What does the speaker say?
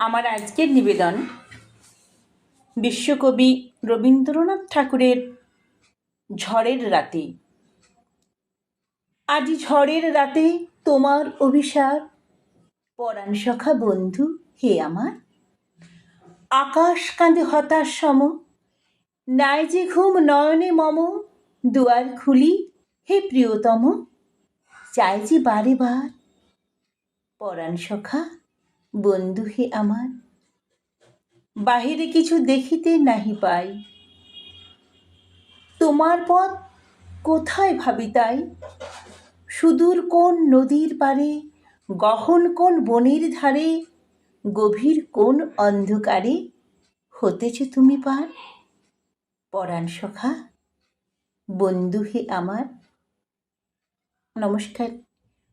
আমার আজকের নিবেদন বিশ্বকবি রবীন্দ্রনাথ ঠাকুরের ঝড়ের রাতে। আজ ঝড়ের রাতে তোমার অভিশাপ পরাণ সখা বন্ধু, হে আমার। আকাশ কাঁদে হতাশ সম, নাই যে ঘুম নয়নে মম, দুয়ার খুলি, হে প্রিয়তম, চাই যে বারে বার, পরাণ সখা বন্ধু হে আমার। বাহিরে কিছু দেখিতে নাহি পাই। তোমার পথ কোথায় ভাবি তাই সুদূর কোন নদীর পারে গহন কোন বনের ধারে, গভীর কোন অন্ধকারে হতেছে তুমি পার? পরাণ সখা বন্ধু হে আমার। নমস্কার।